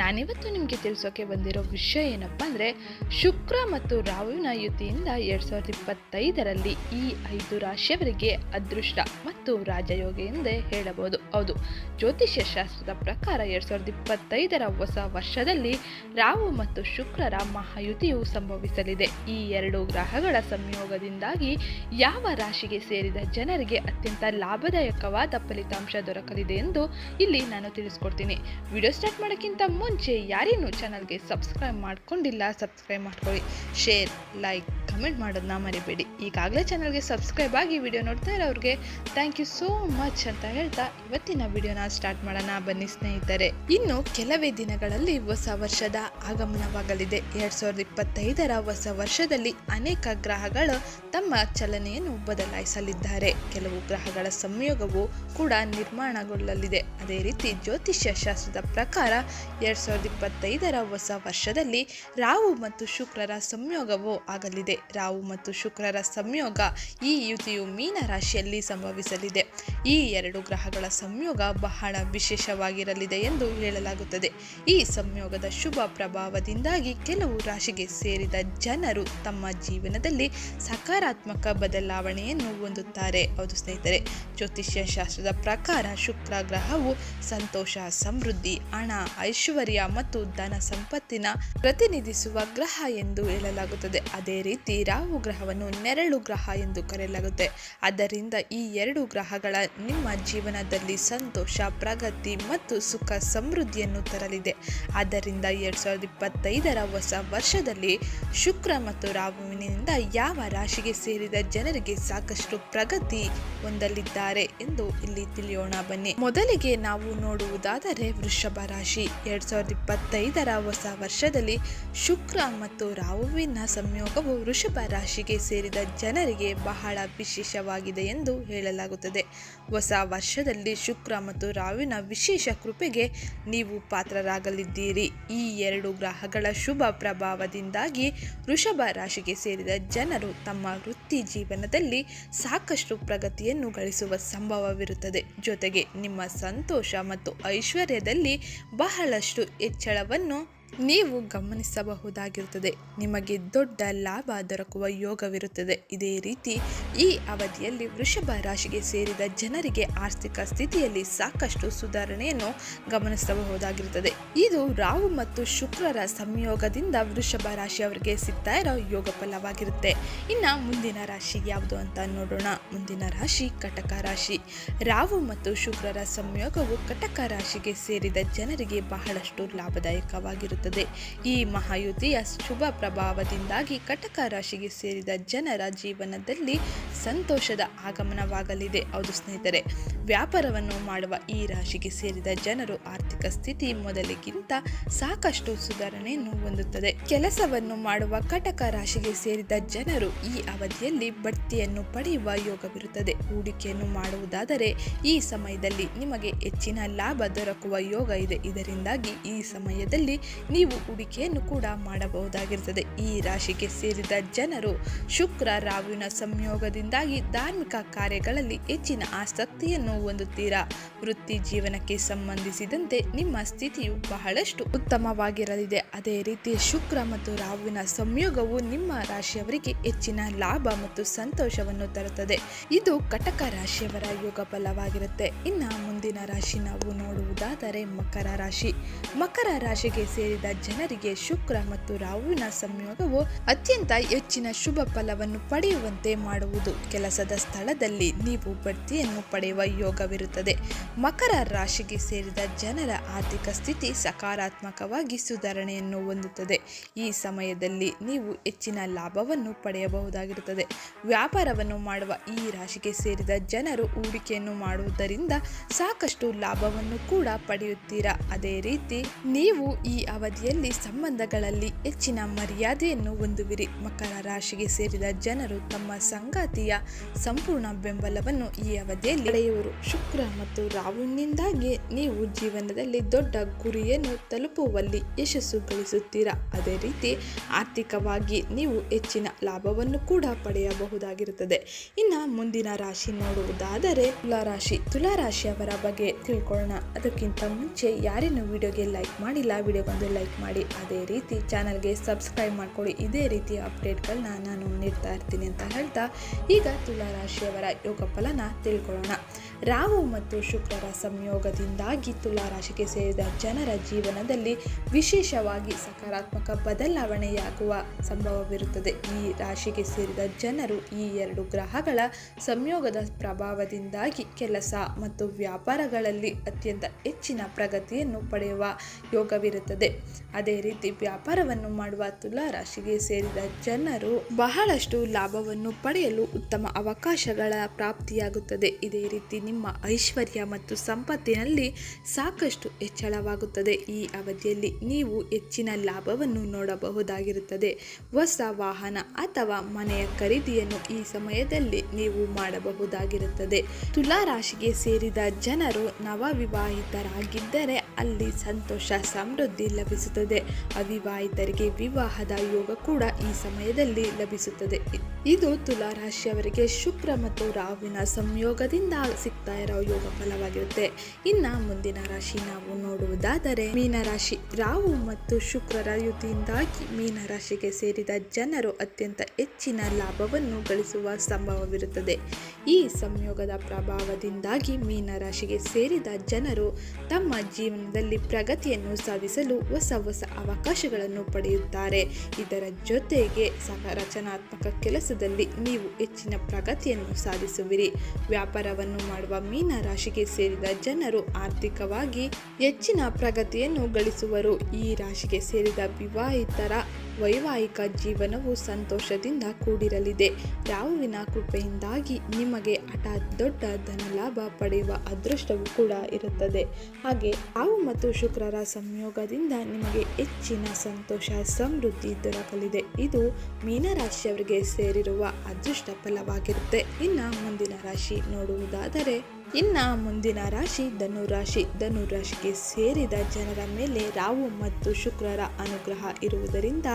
ನಾನಿವತ್ತು ನಿಮಗೆ ತಿಳಿಸೋಕೆ ಬಂದಿರೋ ವಿಷಯ ಏನಪ್ಪ ಅಂದರೆ, ಶುಕ್ರ ಮತ್ತು ರಾಹುವಿನ ಯುತಿಯಿಂದ ಎರಡು ಸಾವಿರದ ಇಪ್ಪತ್ತೈದರಲ್ಲಿ ಈ ಐದು ರಾಶಿಯವರಿಗೆ ಅದೃಷ್ಟ ಮತ್ತು ರಾಜಯೋಗ ಎಂದೇ ಹೇಳಬಹುದು. ಹೌದು, ಜ್ಯೋತಿಷ್ಯ ಶಾಸ್ತ್ರದ ಪ್ರಕಾರ ಎರಡು ಸಾವಿರದ ಇಪ್ಪತ್ತೈದರ ಹೊಸ ವರ್ಷದಲ್ಲಿ ರಾಹು ಮತ್ತು ಶುಕ್ರರ ಮಹಾಯುತಿಯು ಸಂಭವಿಸಲಿದೆ. ಈ ಎರಡು ಗ್ರಹಗಳ ಸಂಯೋಗದಿಂದಾಗಿ ಯಾವ ರಾಶಿಗೆ ಸೇರಿದ ಜನರಿಗೆ ಅತ್ಯಂತ ಲಾಭದಾಯಕವಾದ ಫಲಿತಾಂಶ ದೊರಕಲಿದೆ ಎಂದು ಇಲ್ಲಿ ನಾನು ತಿಳಿಸ್ಕೊಡ್ತೀನಿ. ವಿಡಿಯೋ ಸ್ಟಾರ್ಟ್ ಮಾಡೋಕ್ಕಿಂತ ಮುಂಚೆ ಯಾರೇನು ಚಾನಲ್ಗೆ ಸಬ್ಸ್ಕ್ರೈಬ್ ಮಾಡ್ಕೊಂಡಿಲ್ಲ, ಸಬ್ಸ್ಕ್ರೈಬ್ ಮಾಡ್ಕೊಳ್ಳಿ. ಶೇರ್, ಲೈಕ್, ಕಮೆಂಟ್ ಮಾಡೋದನ್ನ ಮರಿಬೇಡಿ. ಈಗಾಗಲೇ ಚಾನಲ್ಗೆ ಸಬ್ಸ್ಕ್ರೈಬ್ ಆಗಿ ವಿಡಿಯೋ ನೋಡ್ತಾ ಇರೋರಿಗೆ ಥ್ಯಾಂಕ್ ಯು ಸೋ ಮಚ್ ಅಂತ ಹೇಳ್ತಾ ಇವತ್ತಿನ ವಿಡಿಯೋನ ಸ್ಟಾರ್ಟ್ ಮಾಡೋಣ. ಬನ್ನಿ ಸ್ನೇಹಿತರೆ, ಇನ್ನು ಕೆಲವೇ ದಿನಗಳಲ್ಲಿ ಹೊಸ ವರ್ಷದ ಆಗಮನವಾಗಲಿದೆ. ಎರಡು ಸಾವಿರದ ಇಪ್ಪತ್ತೈದರ ಹೊಸ ವರ್ಷದಲ್ಲಿ ಅನೇಕ ಗ್ರಹಗಳು ತಮ್ಮ ಚಲನೆಯನ್ನು ಬದಲಾಯಿಸಲಿದ್ದಾರೆ. ಕೆಲವು ಗ್ರಹಗಳ ಸಂಯೋಗವು ಕೂಡ ನಿರ್ಮಾಣಗೊಳ್ಳಲಿದೆ. ಅದೇ ರೀತಿ ಜ್ಯೋತಿಷ್ಯ ಶಾಸ್ತ್ರದ ಪ್ರಕಾರ ಎರಡ್ ಸಾವಿರದ ಇಪ್ಪತ್ತೈದರ ಹೊಸ ವರ್ಷದಲ್ಲಿ ರಾಹು ಮತ್ತು ಶುಕ್ರರ ಸಂಯೋಗವು ಆಗಲಿದೆ. ರಾಹು ಮತ್ತು ಶುಕ್ರರ ಸಂಯೋಗ ಈ ಯುತಿಯು ಮೀನ ರಾಶಿಯಲ್ಲಿ ಸಂಭವಿಸಲಿದೆ. ಈ ಎರಡು ಗ್ರಹಗಳ ಸಂಯೋಗ ಬಹಳ ವಿಶೇಷವಾಗಿರಲಿದೆ ಎಂದು ಹೇಳಲಾಗುತ್ತದೆ. ಈ ಸಂಯೋಗದ ಶುಭ ಪ್ರಭಾವದಿಂದಾಗಿ ಕೆಲವು ರಾಶಿಗೆ ಸೇರಿದ ಜನರು ತಮ್ಮ ಜೀವನದಲ್ಲಿ ಸಕಾರಾತ್ಮಕ ಬದಲಾವಣೆಯನ್ನು ಹೊಂದುತ್ತಾರೆ. ಹೌದು ಸ್ನೇಹಿತರೆ, ಜ್ಯೋತಿಷ್ಯ ಶಾಸ್ತ್ರದ ಪ್ರಕಾರ ಶುಕ್ರ ಗ್ರಹವು ಸಂತೋಷ, ಸಮೃದ್ಧಿ, ಹಣ, ಐಶ್ವರ್ಯ ಮತ್ತು ಧನ ಸಂಪತ್ತಿನ ಪ್ರತಿನಿಧಿಸುವ ಗ್ರಹ ಎಂದು ಹೇಳಲಾಗುತ್ತದೆ. ಅದೇ ರೀತಿ ರಾಹು ಗ್ರಹವನ್ನು ನೆರಳು ಗ್ರಹ ಎಂದು ಕರೆಯಲಾಗುತ್ತೆ. ಆದ್ದರಿಂದ ಈ ಎರಡು ಗ್ರಹಗಳ ನಿಮ್ಮ ಜೀವನದಲ್ಲಿ ಸಂತೋಷ, ಪ್ರಗತಿ ಮತ್ತು ಸುಖ ಸಮೃದ್ಧಿಯನ್ನು ತರಲಿದೆ. ಆದ್ದರಿಂದ ಎರಡ್ ಸಾವಿರದ ಇಪ್ಪತ್ತೈದರ ಹೊಸ ವರ್ಷದಲ್ಲಿ ಶುಕ್ರ ಮತ್ತು ರಾಹುವಿನಿಂದ ಯಾವ ರಾಶಿಗೆ ಸೇರಿದ ಜನರಿಗೆ ಸಾಕಷ್ಟು ಪ್ರಗತಿ ಹೊಂದಲಿದ್ದಾರೆ ಎಂದು ಇಲ್ಲಿ ತಿಳಿಯೋಣ ಬನ್ನಿ. ಮೊದಲಿಗೆ ನಾವು ನೋಡುವುದಾದರೆ ವೃಷಭ ರಾಶಿ. ಎರಡ್ ಸಾವಿರದ ಇಪ್ಪತ್ತೈದರ ಹೊಸ ವರ್ಷದಲ್ಲಿ ಶುಕ್ರ ಮತ್ತು ರಾಹುವಿನ ಸಂಯೋಗವು ವೃಷಭ ರಾಶಿಗೆ ಸೇರಿದ ಜನರಿಗೆ ಬಹಳ ವಿಶೇಷವಾಗಿದೆ ಎಂದು ಹೇಳಲಾಗುತ್ತದೆ. ಹೊಸ ವರ್ಷದಲ್ಲಿ ಶುಕ್ರ ಮತ್ತು ರಾಹುವಿನ ವಿಶೇಷ ಕೃಪೆಗೆ ನೀವು ಪಾತ್ರರಾಗಲಿದ್ದೀರಿ. ಈ ಎರಡು ಗ್ರಹಗಳ ಶುಭ ಪ್ರಭಾವದಿಂದಾಗಿ ವೃಷಭ ರಾಶಿಗೆ ಸೇರಿದ ಜನರು ತಮ್ಮ ವೃತ್ತಿ ಜೀವನದಲ್ಲಿ ಸಾಕಷ್ಟು ಪ್ರಗತಿಯನ್ನು ಗಳಿಸುವ ಸಂಭವವಿರುತ್ತದೆ. ಜೊತೆಗೆ ನಿಮ್ಮ ಸಂತೋಷ ಮತ್ತು ಐಶ್ವರ್ಯದಲ್ಲಿ ಬಹಳಷ್ಟು ಹೆಚ್ಚಳವನ್ನು ನೀವು ಗಮನಿಸಬಹುದಾಗಿರುತ್ತದೆ. ನಿಮಗೆ ದೊಡ್ಡ ಲಾಭ ದೊರಕುವ ಯೋಗವಿರುತ್ತದೆ. ಇದೇ ರೀತಿ ಈ ಅವಧಿಯಲ್ಲಿ ವೃಷಭ ರಾಶಿಗೆ ಸೇರಿದ ಜನರಿಗೆ ಆರ್ಥಿಕ ಸ್ಥಿತಿಯಲ್ಲಿ ಸಾಕಷ್ಟು ಸುಧಾರಣೆಯನ್ನು ಗಮನಿಸಬಹುದಾಗಿರುತ್ತದೆ. ಇದು ರಾಹು ಮತ್ತು ಶುಕ್ರರ ಸಂಯೋಗದಿಂದ ವೃಷಭ ರಾಶಿಯವರಿಗೆ ಸಿಗ್ತಾ ಇರೋ ಯೋಗ ಫಲವಾಗಿರುತ್ತೆ. ಇನ್ನು ಮುಂದಿನ ರಾಶಿ ಯಾವುದು ಅಂತ ನೋಡೋಣ. ಮುಂದಿನ ರಾಶಿ ಕಟಕ ರಾಶಿ. ರಾಹು ಮತ್ತು ಶುಕ್ರರ ಸಂಯೋಗವು ಕಟಕ ರಾಶಿಗೆ ಸೇರಿದ ಜನರಿಗೆ ಬಹಳಷ್ಟು ಲಾಭದಾಯಕವಾಗಿರುತ್ತದೆ. ಈ ಮಹಾಯುತಿಯ ಶುಭ ಪ್ರಭಾವದಿಂದಾಗಿ ಕಟಕ ರಾಶಿಗೆ ಸೇರಿದ ಜನರ ಜೀವನದಲ್ಲಿ ಸಂತೋಷದ ಆಗಮನವಾಗಲಿದೆ. ಹೌದು ಸ್ನೇಹಿತರೆ, ವ್ಯಾಪಾರವನ್ನು ಮಾಡುವ ಈ ರಾಶಿಗೆ ಸೇರಿದ ಜನರು ಆರ್ಥಿಕ ಸ್ಥಿತಿ ಮೊದಲಿಗಿಂತ ಸಾಕಷ್ಟು ಸುಧಾರಣೆಯನ್ನು ಹೊಂದುತ್ತದೆ. ಕೆಲಸವನ್ನು ಮಾಡುವ ಕಟಕ ರಾಶಿಗೆ ಸೇರಿದ ಜನರು ಈ ಅವಧಿಯಲ್ಲಿ ಬಡ್ತಿಯನ್ನು ಪಡೆಯುವ ಯೋಗವಿರುತ್ತದೆ. ಹೂಡಿಕೆಯನ್ನು ಮಾಡುವುದಾದರೆ ಈ ಸಮಯದಲ್ಲಿ ನಿಮಗೆ ಹೆಚ್ಚಿನ ಲಾಭ ದೊರಕುವ ಯೋಗ ಇದೆ. ಇದರಿಂದಾಗಿ ಈ ಸಮಯದಲ್ಲಿ ನೀವು ಹೂಡಿಕೆಯನ್ನು ಕೂಡ ಮಾಡಬಹುದಾಗಿರುತ್ತದೆ. ಈ ರಾಶಿಗೆ ಸೇರಿದ ಜನರು ಶುಕ್ರ, ರಾಹುವಿನ ಸಂಯೋಗದಿಂದಾಗಿ ಧಾರ್ಮಿಕ ಕಾರ್ಯಗಳಲ್ಲಿ ಹೆಚ್ಚಿನ ಆಸಕ್ತಿಯನ್ನು ಹೊಂದುತ್ತೀರಾ? ವೃತ್ತಿ ಜೀವನಕ್ಕೆ ಸಂಬಂಧಿಸಿದಂತೆ ನಿಮ್ಮ ಸ್ಥಿತಿಯು ಬಹಳಷ್ಟು ಉತ್ತಮವಾಗಿರಲಿದೆ. ಅದೇ ರೀತಿ ಶುಕ್ರ ಮತ್ತು ರಾಹುವಿನ ಸಂಯೋಗವು ನಿಮ್ಮ ರಾಶಿಯವರಿಗೆ ಹೆಚ್ಚಿನ ಲಾಭ ಮತ್ತು ಸಂತೋಷವನ್ನು ತರುತ್ತದೆ. ಇದು ಕಟಕ ರಾಶಿಯವರ ಯೋಗ ಫಲವಾಗಿರುತ್ತೆ. ಇನ್ನ ಮುಂದಿನ ರಾಶಿ ನಾವು ನೋಡುವುದಾದರೆ ಮಕರ ರಾಶಿ. ಮಕರ ರಾಶಿಗೆ ಸೇರಿದ ಜನರಿಗೆ ಶುಕ್ರ ಮತ್ತು ರಾಹುವಿನ ಸಂಯೋಗವು ಅತ್ಯಂತ ಹೆಚ್ಚಿನ ಶುಭ ಫಲವನ್ನು ಪಡೆಯುವಂತೆ ಮಾಡುವುದು. ಕೆಲಸದ ಸ್ಥಳದಲ್ಲಿ ನೀವು ಬಡ್ತಿಯನ್ನು ಪಡೆಯುವ ಯೋಗವಿರುತ್ತದೆ. ಮಕರ ರಾಶಿಗೆ ಸೇರಿದ ಜನರ ಆರ್ಥಿಕ ಸ್ಥಿತಿ ಸಕಾರಾತ್ಮಕವಾಗಿ ಸುಧಾರಣೆಯನ್ನು ಹೊಂದುತ್ತದೆ. ಈ ಸಮಯದಲ್ಲಿ ನೀವು ಹೆಚ್ಚಿನ ಲಾಭವನ್ನು ಪಡೆಯಬಹುದಾಗಿರುತ್ತದೆ. ವ್ಯಾಪಾರವನ್ನು ಮಾಡುವ ಈ ರಾಶಿಗೆ ಸೇರಿದ ಜನರು ಹೂಡಿಕೆಯನ್ನು ಮಾಡುವುದರಿಂದ ಸಾಕಷ್ಟು ಲಾಭವನ್ನು ಕೂಡ ಪಡೆಯುತ್ತೀರಾ? ಅದೇ ರೀತಿ ನೀವು ಈ ಅವಧಿಯಲ್ಲಿ ಸಂಬಂಧಗಳಲ್ಲಿ ಹೆಚ್ಚಿನ ಮರ್ಯಾದೆಯನ್ನು ಹೊಂದುವಿರಿ. ಮಕರ ರಾಶಿಗೆ ಸೇರಿದ ಜನರು ತಮ್ಮ ಸಂಗಾತಿಯ ಸಂಪೂರ್ಣ ಬೆಂಬಲವನ್ನು ಈ ಅವಧಿಯಲ್ಲಿ ಪಡೆಯುವರು. ಶುಕ್ರ ಮತ್ತು ರಾಹುನಿಂದಾಗಿ ನೀವು ಜೀವನದಲ್ಲಿ ದೊಡ್ಡ ಗುರಿಯನ್ನು ತಲುಪುವಲ್ಲಿ ಯಶಸ್ಸು ಗಳಿಸುತ್ತೀರಾ ಅದೇ ರೀತಿ ಆರ್ಥಿಕವಾಗಿ ನೀವು ಹೆಚ್ಚಿನ ಲಾಭವನ್ನು ಕೂಡ ಪಡೆಯಬಹುದಾಗಿರುತ್ತದೆ. ಇನ್ನು ಮುಂದಿನ ರಾಶಿ ನೋಡುವುದಾದರೆ ತುಲಾರಾಶಿ ತುಲಾರಾಶಿಯವರ ಬಗ್ಗೆ ತಿಳ್ಕೊಳ್ಳೋಣ. ಅದಕ್ಕಿಂತ ಮುಂಚೆ ಯಾರೇನು ವಿಡಿಯೋಗೆ ಲೈಕ್ ಮಾಡಿಲ್ಲ, ವಿಡಿಯೋಗೊಂದು ಲೈಕ್ ಮಾಡಿ, ಅದೇ ರೀತಿ ಚಾನಲ್ಗೆ ಸಬ್ಸ್ಕ್ರೈಬ್ ಮಾಡಿಕೊಳ್ಳಿ ಇದೇ ರೀತಿಯ ಅಪ್ಡೇಟ್ಗಳನ್ನ ನಾನು ನೀಡ್ತಾ ಇರ್ತೀನಿ ಅಂತ ಹೇಳ್ತಾ, ಈಗ ತುಲಾರಾಶಿಯವರ ಯೋಗ ಫಲನ ತಿಳ್ಕೊಳ್ಳೋಣ. ರಾಹು ಮತ್ತು ಶುಕ್ರರ ಸಂಯೋಗದಿಂದಾಗಿ ತುಲಾರಾಶಿಗೆ ಸೇರಿದ ಜನರ ಜೀವನದಲ್ಲಿ ವಿಶೇಷವಾಗಿ ಸಕಾರಾತ್ಮಕ ಬದಲಾವಣೆಯಾಗುವ ಸಂಭವವಿರುತ್ತದೆ. ಈ ರಾಶಿಗೆ ಸೇರಿದ ಜನರು ಈ ಎರಡು ಗ್ರಹಗಳ ಸಂಯೋಗದ ಪ್ರಭಾವದಿಂದಾಗಿ ಕೆಲಸ ಮತ್ತು ವ್ಯಾಪಾರಗಳಲ್ಲಿ ಅತ್ಯಂತ ಹೆಚ್ಚಿನ ಪ್ರಗತಿಯನ್ನು ಪಡೆಯುವ ಯೋಗವಿರುತ್ತದೆ. ಅದೇ ರೀತಿ ವ್ಯಾಪಾರವನ್ನು ಮಾಡುವ ತುಲಾ ರಾಶಿಗೆ ಸೇರಿದ ಜನರು ಬಹಳಷ್ಟು ಲಾಭವನ್ನು ಪಡೆಯಲು ಉತ್ತಮ ಅವಕಾಶಗಳ ಪ್ರಾಪ್ತಿಯಾಗುತ್ತದೆ. ಇದೇ ರೀತಿ ನಿಮ್ಮ ಐಶ್ವರ್ಯ ಮತ್ತು ಸಂಪತ್ತಿನಲ್ಲಿ ಸಾಕಷ್ಟು ಹೆಚ್ಚಳವಾಗುತ್ತದೆ. ಈ ಅವಧಿಯಲ್ಲಿ ನೀವು ಹೆಚ್ಚಿನ ಲಾಭವನ್ನು ನೋಡಬಹುದಾಗಿರುತ್ತದೆ. ಹೊಸ ವಾಹನ ಅಥವಾ ಮನೆಯ ಖರೀದಿಯನ್ನು ಈ ಸಮಯದಲ್ಲಿ ನೀವು ಮಾಡಬಹುದಾಗಿರುತ್ತದೆ. ತುಲಾ ರಾಶಿಗೆ ಸೇರಿದ ಜನರು ನವವಿವಾಹಿತರಾಗಿದ್ದರೆ ಅಲ್ಲಿ ಸಂತೋಷ, ಸಮೃದ್ಧಿ ಲಭಿಸುತ್ತದೆ. ಅವಿವಾಹಿತರಿಗೆ ವಿವಾಹದ ಯೋಗ ಕೂಡ ಈ ಸಮಯದಲ್ಲಿ ಲಭಿಸುತ್ತದೆ. ಇದು ತುಲಾ ರಾಶಿಯವರಿಗೆ ಶುಕ್ರ ಮತ್ತು ರಾಹುವಿನ ಸಂಯೋಗದಿಂದ ಸಿಗ್ತಾ ಇರೋ ಯೋಗ ಫಲವಾಗಿರುತ್ತೆ. ಇನ್ನ ಮುಂದಿನ ರಾಶಿ ನಾವು ನೋಡುವುದಾದರೆ ಮೀನರಾಶಿ ರಾಹು ಮತ್ತು ಶುಕ್ರರ ಯುತಿಯಿಂದಾಗಿ ಮೀನರಾಶಿಗೆ ಸೇರಿದ ಜನರು ಅತ್ಯಂತ ಹೆಚ್ಚಿನ ಲಾಭವನ್ನು ಗಳಿಸುವ ಸಂಭವವಿರುತ್ತದೆ. ಈ ಸಂಯೋಗದ ಪ್ರಭಾವದಿಂದಾಗಿ ಮೀನರಾಶಿಗೆ ಸೇರಿದ ಜನರು ತಮ್ಮ ಜೀವನದಲ್ಲಿ ಪ್ರಗತಿಯನ್ನು ಸಾಧಿಸಲು ಹೊಸ ಹೊಸ ಅವಕಾಶಗಳನ್ನು ಪಡೆಯುತ್ತಾರೆ. ಇದರ ಜೊತೆಗೆ ಸಹ ರಚನಾತ್ಮಕ ಕೆಲಸದಲ್ಲಿ ನೀವು ಹೆಚ್ಚಿನ ಪ್ರಗತಿಯನ್ನು ಸಾಧಿಸುವಿರಿ. ವ್ಯಾಪಾರವನ್ನು ಮಾಡುವ ಮೀನ ರಾಶಿಗೆ ಸೇರಿದ ಜನರು ಆರ್ಥಿಕವಾಗಿ ಹೆಚ್ಚಿನ ಪ್ರಗತಿಯನ್ನು ಗಳಿಸುವರು. ಈ ರಾಶಿಗೆ ಸೇರಿದ ವಿವಾಹಿತರ ವೈವಾಹಿಕ ಜೀವನವು ಸಂತೋಷದಿಂದ ಕೂಡಿರಲಿದೆ. ರಾಹುವಿನ ಕೃಪೆಯಿಂದಾಗಿ ನಿಮಗೆ ಹಠಾತ್ ದೊಡ್ಡ ಧನಲಾಭ ಪಡೆಯುವ ಅದೃಷ್ಟವೂ ಕೂಡ ಇರುತ್ತದೆ. ಹಾಗೆ ರಾಹು ಮತ್ತು ಶುಕ್ರರ ಸಂಯೋಗದಿಂದ ನಿಮಗೆ ಹೆಚ್ಚಿನ ಸಂತೋಷ, ಸಮೃದ್ಧಿ ದೊರಕಲಿದೆ. ಇದು ಮೀನರಾಶಿಯವರಿಗೆ ಸೇರಿರುವ ಅದೃಷ್ಟ ಫಲವಾಗಿರುತ್ತೆ. ಇನ್ನು ಮುಂದಿನ ರಾಶಿ ನೋಡುವುದಾದರೆ ಇನ್ನ ಮುಂದಿನ ರಾಶಿ ಧನು ರಾಶಿ. ಧನು ರಾಶಿಗೆ ಸೇರಿದ ಜನರ ಮೇಲೆ ರಾಹು ಮತ್ತು ಶುಕ್ರರ ಅನುಗ್ರಹ ಇರುವುದರಿಂದ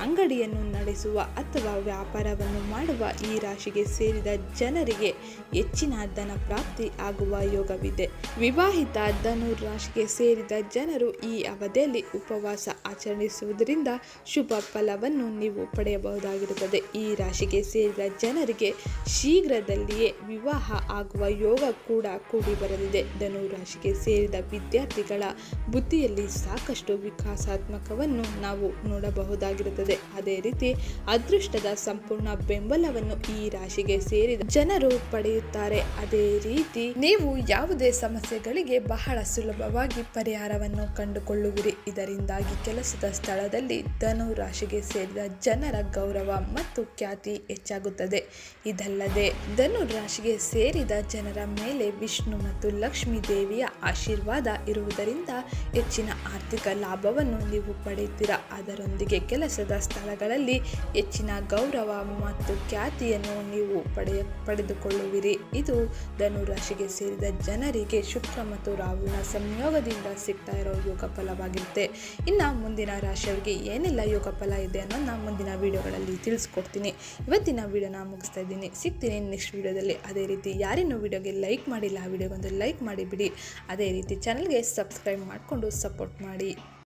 ಅಂಗಡಿಯನ್ನು ನಡೆಸುವ ಅಥವಾ ವ್ಯಾಪಾರವನ್ನು ಮಾಡುವ ಈ ರಾಶಿಗೆ ಸೇರಿದ ಜನರಿಗೆ ಹೆಚ್ಚಿನ ಧನ ಪ್ರಾಪ್ತಿ ಆಗುವ ಯೋಗವಿದೆ. ವಿವಾಹಿತ ಧನು ರಾಶಿಗೆ ಸೇರಿದ ಜನರು ಈ ಅವಧಿಯಲ್ಲಿ ಉಪವಾಸ ಆಚರಿಸುವುದರಿಂದ ಶುಭ ಫಲವನ್ನು ನೀವು ಪಡೆಯಬಹುದಾಗಿರುತ್ತದೆ. ಈ ರಾಶಿಗೆ ಸೇರಿದ ಜನರಿಗೆ ಶೀಘ್ರದಲ್ಲಿಯೇ ವಿವಾಹ ಆಗುವ ಯೋಗ ಕೂಡ ಕೂಡಿ ಬರಲಿದೆ ಧನು ರಾಶಿಗೆ ಸೇರಿದ ವಿದ್ಯಾರ್ಥಿಗಳ ಬುದ್ಧಿಯಲ್ಲಿ ಸಾಕಷ್ಟು ವಿಕಾಸಾತ್ಮಕವನ್ನು ನಾವು ನೋಡಬಹುದಾಗಿರುತ್ತದೆ. ಅದೇ ರೀತಿ ಅದೃಷ್ಟದ ಸಂಪೂರ್ಣ ಬೆಂಬಲವನ್ನು ಈ ರಾಶಿಗೆ ಸೇರಿದ ಜನರು ಪಡೆಯುತ್ತಾರೆ. ಅದೇ ರೀತಿ ನೀವು ಯಾವುದೇ ಸಮಸ್ಯೆಗಳಿಗೆ ಬಹಳ ಸುಲಭವಾಗಿ ಪರಿಹಾರವನ್ನು ಕಂಡುಕೊಳ್ಳುವಿರಿ. ಇದರಿಂದಾಗಿ ಕೆಲಸದ ಸ್ಥಳದಲ್ಲಿ ಧನು ರಾಶಿಗೆ ಸೇರಿದ ಜನರ ಗೌರವ ಮತ್ತು ಖ್ಯಾತಿ ಹೆಚ್ಚಾಗುತ್ತದೆ. ಇದಲ್ಲದೆ ಧನು ರಾಶಿಗೆ ಸೇರಿದ ಜನರ ಮೇಲೆ ವಿಷ್ಣು ಮತ್ತು ಲಕ್ಷ್ಮೀ ದೇವಿಯ ಆಶೀರ್ವಾದ ಇರುವುದರಿಂದ ಹೆಚ್ಚಿನ ಆರ್ಥಿಕ ಲಾಭವನ್ನು ನೀವು ಪಡೆಯುತ್ತೀರಾ? ಅದರೊಂದಿಗೆ ಕೆಲಸದ ಸ್ಥಳಗಳಲ್ಲಿ ಹೆಚ್ಚಿನ ಗೌರವ ಮತ್ತು ಖ್ಯಾತಿಯನ್ನು ನೀವು ಪಡೆಯ, ಪಡೆದುಕೊಳ್ಳುವಿರಿ. ಇದು ಧನು ರಾಶಿಗೆ ಸೇರಿದ ಜನರಿಗೆ ಶುಕ್ರ ಮತ್ತು ರಾಹುವಿನ ಸಂಯೋಗದಿಂದ ಸಿಗ್ತಾ ಇರೋ ಯೋಗ ಫಲವಾಗಿರುತ್ತೆ ಇನ್ನು ಮುಂದಿನ ರಾಶಿಯವರಿಗೆ ಏನೆಲ್ಲ ಯೋಗ ಫಲ ಇದೆ ಅನ್ನೋದನ್ನ ಮುಂದಿನ ವಿಡಿಯೋಗಳಲ್ಲಿ ತಿಳಿಸ್ಕೊಡ್ತೀನಿ. ಇವತ್ತಿನ ವಿಡಿಯೋನ ಮುಗಿಸ್ತಾ ಇದ್ದೀನಿ. ಸಿಗ್ತೀನಿ ನೆಕ್ಸ್ಟ್ ವಿಡಿಯೋದಲ್ಲಿ. ಅದೇ ರೀತಿ ಯಾರಿನ್ನೂ ವಿಡಿಯೋಗೆ ಲೈಕ್ ಮಾಡಿಲ್ಲ ಆ ವಿಡಿಯೋಗೊಂದು ಲೈಕ್ ಮಾಡಿಬಿಡಿ ಅದೇ ರೀತಿ ಚಾನಲ್ಗೆ ಸಬ್ಸ್ಕ್ರೈಬ್ ಮಾಡಿಕೊಂಡು ಸಪೋರ್ಟ್ ಮಾಡಿ.